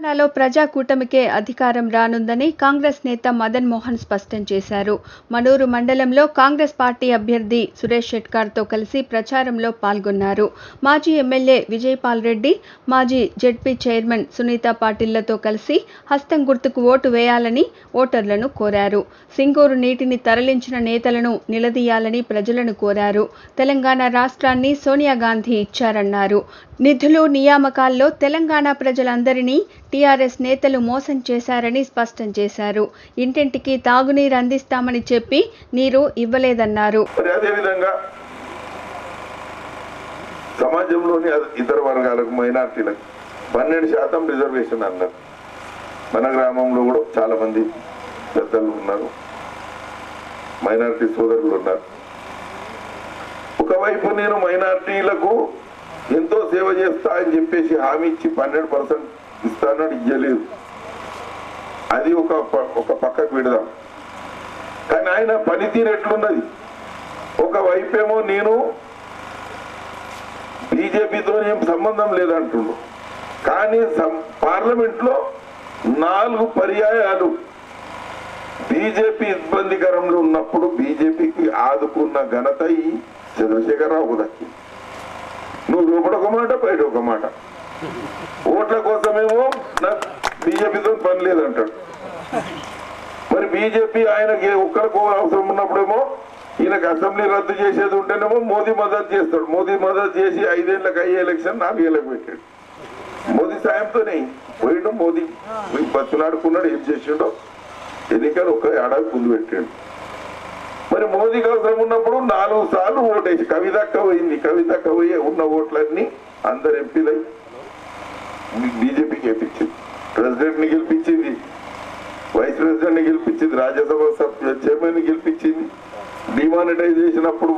తెలంగాణలో ప్రజా కూటమికే అధికారం రానుందని కాంగ్రెస్ నేత మదన్ మోహన్ స్పష్టం చేశారు. మనూరు మండలంలో కాంగ్రెస్ పార్టీ అభ్యర్థి సురేష్ షెట్కార్తో కలిసి ప్రచారంలో పాల్గొన్నారు. మాజీ ఎమ్మెల్యే విజయపాల్ రెడ్డి మాజీ జెడ్పీ చైర్మన్ సునీత పాటిల్లతో కలిసి హస్తం గుర్తుకు ఓటు వేయాలని ఓటర్లను కోరారు. సింగూరు నీటిని తరలించిన నేతలను నిలదీయాలని ప్రజలను కోరారు. తెలంగాణ రాష్ట్రాన్ని సోనియా గాంధీ ఇచ్చారన్నారు. నిధులు నియామకాల్లో తెలంగాణ ప్రజలందరినీ టీఆర్ఎస్ నేతలు మోసం చేశారని స్పష్టం చేశారు. ఇంటింటికి తాగునీరు అందిస్తామని చెప్పి నీరు ఇవ్వలేదన్నారు. సమాజంలోని ఇతర వర్గాలకు మైనార్టీలకు పన్నెండు శాతం రిజర్వేషన్ అన్నారు. మన గ్రామంలో కూడా చాలా మంది పెద్దలు ఉన్నారు. మైనార్టీ సోదరులు ఉన్నారు. ఒకవైపు నేను మైనార్టీలకు ఎంతో సేవ చేస్తా అని చెప్పేసి హామీ ఇచ్చి పన్నెండు పర్సెంట్ ఇస్తానని ఇయ్యలేదు. అది ఒక ప- ఒక పక్కకు పెడదాం. కానీ ఆయన పనితీరు ఎట్లున్నది? ఒకవైపేమో నేను బీజేపీతో ఏం సంబంధం లేదంటుండు. కానీ సం- పార్లమెంట్లో నాలుగు పర్యాయాలు బీజేపీ ఇబ్బందికరంలో ఉన్నప్పుడు బీజేపీకి ఆదుకున్న ఘనత ఈ చంద్రశేఖరరావు దక్కింది నువ్వు లోపల ఒక మాట బయట ఒక మాట. ఓట్ల కోసమేమో నాకు బీజేపీతో పని లేదంటాడు. మరి బీజేపీ ఆయనకి ఒక్కరికి అవసరం ఉన్నప్పుడేమో ఈయనకు అసెంబ్లీ రద్దు చేసేది ఉంటేనేమో మోదీ మద్దతు చేస్తాడు. మోదీ మద్దతు చేసి ఐదేళ్ళకి అయ్యే ఎలక్షన్ నాలుగేళ్ళకి పెట్టాడు. మోదీ సాయంతోనే పోయిండు మోదీ. పోయి బతులాడుకున్నాడు ఏం చేసిండో. ఎన్నికలు ఒక ఏడాది ముందు పెట్టాడు. మరి మోదీ అవసరం ఉన్నప్పుడు నాలుగు సార్లు ఓటేసి కవితక్క పోయింది కవితక్క పోయి ఉన్న ఓట్లన్నీ అందరు ఎంపీలై బీజేపీకి గెలిపించింది. ప్రెసిడెంట్ని గెలిపించింది వైస్ ప్రెసిడెంట్ని గెలిపించింది రాజ్యసభ సభ్యు చైర్మన్ గెలిపించింది. డిమానిటైజ్ చేసినప్పుడు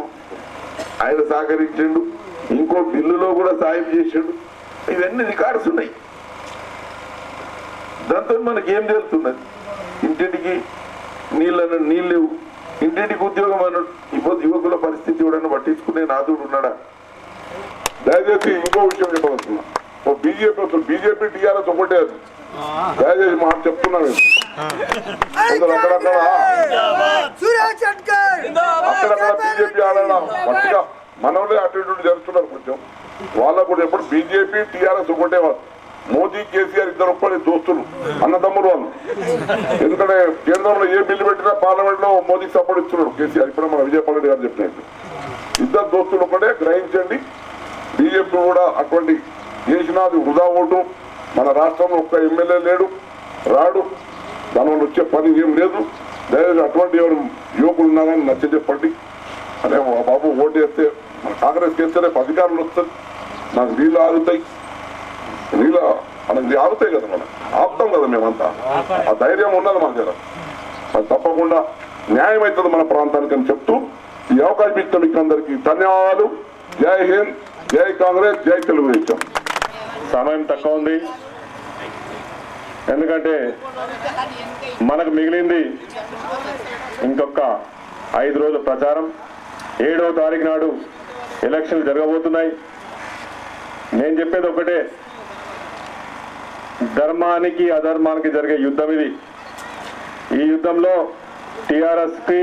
ఆయన సహకరించిండు ఇంకో బిల్లులో కూడా సాయం చేసిండు. ఇవన్నీ రికార్డ్స్ ఉన్నాయి. దాంతో మనకి ఏం తెలుస్తున్నది? ఇంటింటికి నీళ్ళను నీళ్ళు లేవు. ఇంటింటికి ఉద్యోగం అన్నాడు ఇప్పుడు యువకుల పరిస్థితి కూడా పట్టించుకునే నాదుడు ఉన్నాడా? దయచేసి ఇంకో విషయం చెప్పవస్తున్నా ఓ బీజేపీ అసలు బీజేపీ టీఆర్ఎస్ ఒకటే అది. దయచేసి మాట చెప్తున్నాను నేను. కొందరు అక్కడక్కడ అక్కడక్కడ బీజేపీ మనవలే అటు ఇటు జరుగుతున్నారు కొంచెం. వాళ్ళకు కూడా ఎప్పుడు బీజేపీ టీఆర్ఎస్ ఒకటే వాళ్ళు. మోదీ కేసీఆర్ ఇద్దరు ఒక్కడే దోస్తులు అన్నదమ్ములు వాళ్ళు. ఎందుకంటే కేంద్రంలో ఏ బిల్లు పెట్టినా పార్లమెంట్లో మోదీకి సపోర్ట్ ఇస్తున్నాడు కేసీఆర్. ఇప్పుడు మన విజయపాల్ రెడ్డి గారు చెప్పినట్టు ఇద్దరు దోస్తులు ఒక్కటే గ్రహించండి. బీజేపీ కూడా అటువంటి చేసినది వృధా ఓటు. మన రాష్ట్రంలో ఒక్క ఎమ్మెల్యే లేడు రాడు. దానివల్ల వచ్చే పని ఏం లేదు. దయచేసి అటువంటి ఎవరు యువకులు ఉన్నారని నచ్చ చెప్పండి. అదే బాబు ఓటు వేస్తే మన కాంగ్రెస్ చేస్తేనే అధికారులు వస్తుంది నాకు నీళ్ళు ఆగుతాయి. నీళ్ళు మనకి ఆగుతాయి కదా మనం. ఆపుతాం కదా మేమంతా. ఆ ధైర్యం ఉన్నది మన దగ్గర. అది తప్పకుండా న్యాయం అవుతుంది మన ప్రాంతానికి అని చెప్తూ ఈ అవకాశం ఇచ్చిన మీకు అందరికీ ధన్యవాదాలు. జై హింద్ జై కాంగ్రెస్ జై తెలుగుదేశం. సమయం తక్కువ ఉంది. ఎందుకంటే మనకు మిగిలింది ఇంకొక ఐదు రోజుల ప్రచారం. ఏడవ తారీఖు నాడు ఎలక్షన్లు జరగబోతున్నాయి. నేను చెప్పేది ఒకటే ధర్మానికి అధర్మానికి జరిగే యుద్ధం ఇది. ఈ యుద్ధంలో టిఆర్ఎస్కి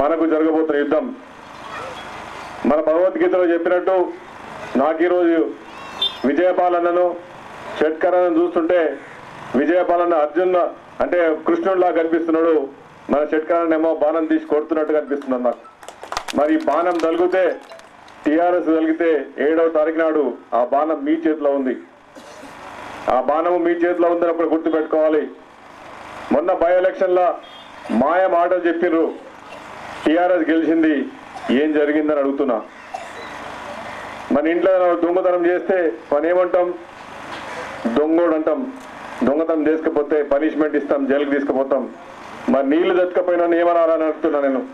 మనకు జరగబోతున్న యుద్ధం. మన భగవద్గీతలో చెప్పినట్టు నాకు ఈరోజు విజయపాలనను షట్కరను చూస్తుంటే విజయపాలన అర్జున్ అంటే కృష్ణుడిలా కనిపిస్తున్నాడు. మన షట్కరన్ ఏమో బాణం తీసి కొడుతున్నట్టు కనిపిస్తున్నాడు నాకు. మరి బాణం తలిగితే టిఆర్ఎస్ తలిగితే ఏడవ తారీఖు నాడు ఆ బాణం మీ చేతిలో ఉంది. ఆ బాణము మీ చేతిలో ఉందని అప్పుడు గుర్తుపెట్టుకోవాలి. మొన్న బై ఎలక్షన్లో మాయ మాటలు చెప్పిర్రు. టిఆర్ఎస్ గెలిచింది. ఏం జరిగిందని అడుగుతున్నా. మన ఇంట్లో దొంగతనం చేస్తే మనం ఏమంటాం? దొంగోడు అంటాం దొంగతనం చేసుకపోతే పనిష్మెంట్ ఇస్తాం జైలుకి తీసుకుపోతాం. మరి నీళ్ళు తెచ్చుకపోయినా ఏమనాలని అడుగుతున్నా నేను?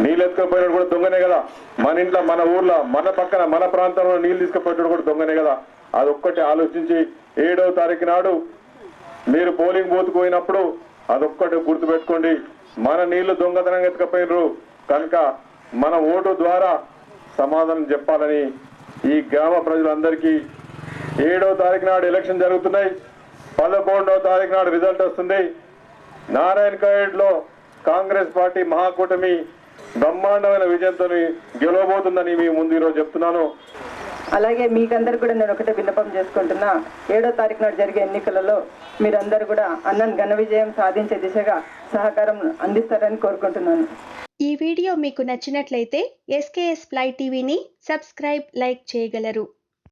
నీళ్ళు ఎత్తుకపోయినా కూడా దొంగనే కదా? మన ఇంట్లో మన ఊర్లో మన పక్కన మన ప్రాంతంలో నీళ్ళు తీసుకుపోయేటోడు కూడా దొంగనే కదా? అది ఒక్కటి ఆలోచించి ఏడవ తారీఖు నాడు మీరు పోలింగ్ బూత్ పోయినప్పుడు అదొక్కటి గుర్తుపెట్టుకోండి. మన నీళ్ళు దొంగతనం ఎత్తుకపోయినరు. కనుక మన ఓటు ద్వారా సమాధానం చెప్పాలని ఈ గ్రామ ప్రజలందరికీ ఏడవ తారీఖు నాడు ఎలక్షన్ జరుగుతున్నాయి. పదకొండవ తారీఖు నాడు రిజల్ట్ వస్తుంది. నారాయణ ఖేడ్ కాంగ్రెస్ పార్టీ మహాకూటమి బ్రహ్మాండమైన విజయంతో గెలవబోతుందని మీ ముందు ఈరోజు చెప్తున్నాను. అలాగే మీకందరు కూడా నేను ఒకటే విన్నపం చేసుకుంటున్నా. ఏడో తారీఖు నాడు జరిగే ఎన్నికలలో మీరందరూ కూడా అన్నన్ ఘన విజయం సాధించే దిశగా సహకారం అందిస్తారని కోరుకుంటున్నాను. ఈ వీడియో మీకు నచ్చినట్లయితే ఎస్కేఎస్ ప్లై టీవీని సబ్స్క్రైబ్ లైక్ చేయగలరు.